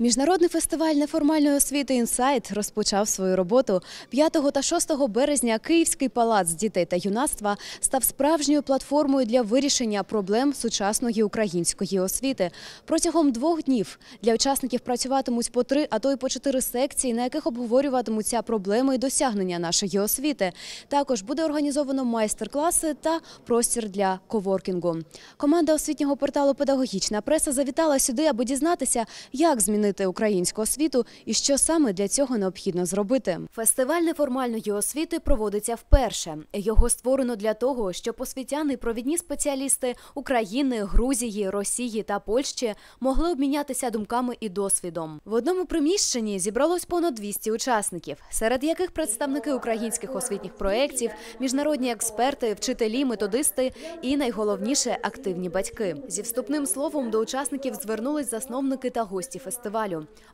Міжнародний фестиваль неформальної освіти «Інсайт» розпочав свою роботу 5 та 6 березня. Київський палац дітей та юнацтва став справжньою платформою для вирішення проблем сучасної української освіти. Протягом двох днів для учасників працюватимуть по три, а то й по чотири секції, на яких обговорюватимуться проблеми і досягнення нашої освіти. Також буде організовано майстер-класи та простір для коворкінгу. Команда освітнього порталу Педагогічна преса завітала сюди, аби дізнатися, як змінити українську освіту і що саме для цього необхідно зробити. Фестиваль неформальної освіти проводиться вперше. Його створено для того, щоб освітяни, провідні спеціалісти України, Грузії, Росії та Польщі могли обмінятися думками і досвідом. В одному приміщенні зібралось понад 200 учасників, серед яких представники українських освітніх проєктів, міжнародні експерти, вчителі, методисти і найголовніше активні батьки. Зі вступним словом до учасників звернулись засновники та гості фестивалю.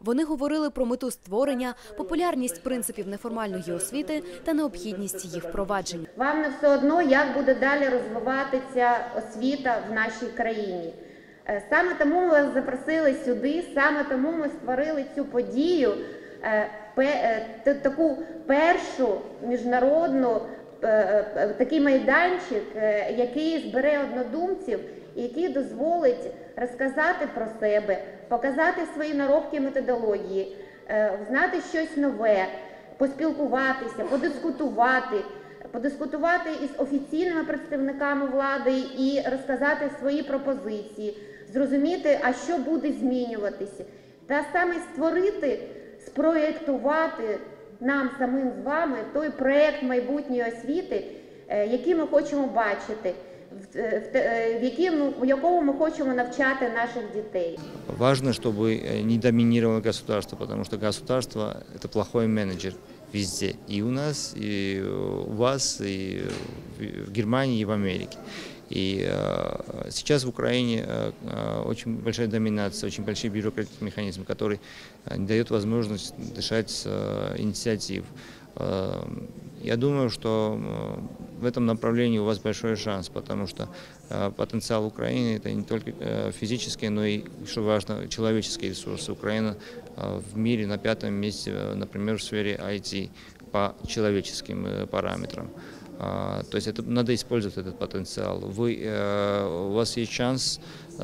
Вони говорили про мету створення, популярність принципів неформальної освіти та необхідність її впровадження. Вам не все одно, як буде далі розвиватися освіта в нашій країні. Е, Саме тому ми вас запросили сюди, саме тому ми створили цю подію, е, е, таку першу міжнародну такий майданчик, який збере однодумців, який дозволить розказати про себе, показати свої наробки методології, е, знати щось нове, поспілкуватися, подискутувати, подискутувати із офіційними представниками влади і розказати свої пропозиції, зрозуміти, а що буде змінюватися, та саме створити, спроєктувати нам самим з вами той проект майбутньої освіти, е, який ми хочемо бачити, в, е, в, те- е, в якому, ми хочемо навчати наших дітей. Важно, чтобы э, не доминировало государство, потому что государство – это плохой менеджер везде. И у нас, и у вас, и в Германии, и в Америке. И э, сейчас в Украине э, э, очень большая доминация, очень большие бюрократические механизмы, которые э, не дают возможность дышать э, инициатив. Э, Я думаю, что э, в этом направлении у вас большой шанс, потому что э, потенциал Украины это не только э, физический, но и, что важно, человеческие ресурсы. Украина э, в мире на пятом месте, например, в сфере IT по человеческим параметрам. А, То есть это, надо использовать этот потенциал. Вы, у вас есть шанс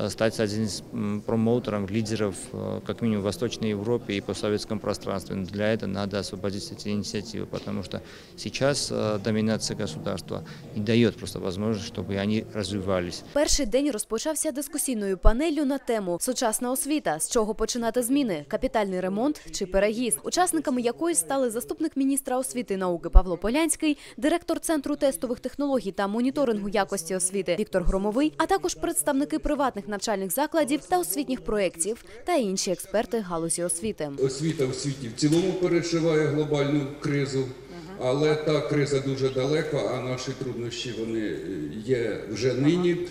стать одним из м, промоутеров, лидеров, э, как минимум в Восточной Европе и постсоветском пространстве. Но для этого надо освободить эти инициативы, потому что сейчас э, доминация государства не дает просто возможность, чтобы они развивались. Перший день розпочався дискусійною панеллю на тему Сучасна освіта. З чого починати зміни? Капітальний ремонт чи переїзд? Учасниками якої стали заступник міністра освіти і науки Павло Полянський, директор центру тестових технологій та моніторингу якості освіти Віктор Громовий, а також представники приватних навчальних закладів та освітніх проєктів та інші експерти галузі освіти. Освіта в світі в цілому переживає глобальну кризу, але та криза дуже далека, а наші труднощі вони е, є вже нині.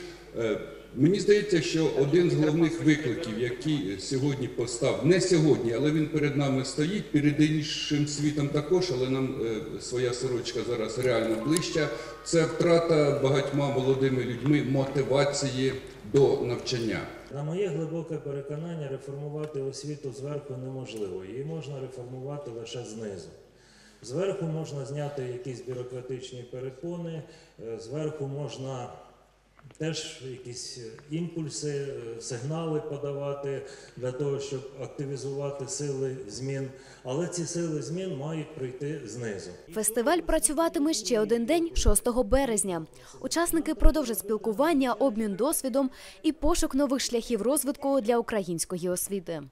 Мені здається, що один з головних викликів, який сьогодні постав, не сьогодні, але він перед нами стоїть, перед іншим світом також, але нам е, своя сорочка зараз реально ближча. Це втрата багатьма молодими людьми мотивації до навчання. На моє глибоке переконання, реформувати освіту зверху неможливо. Її можна реформувати лише знизу. Зверху можна зняти якісь бюрократичні перепони, е, зверху можна теж якісь імпульси, е, сигнали подавати для того, щоб активізувати сили змін. Але ці сили змін мають прийти знизу. Фестиваль працюватиме ще один день 6 березня. Учасники продовжать спілкування, обмін досвідом і пошук нових шляхів розвитку для української освіти.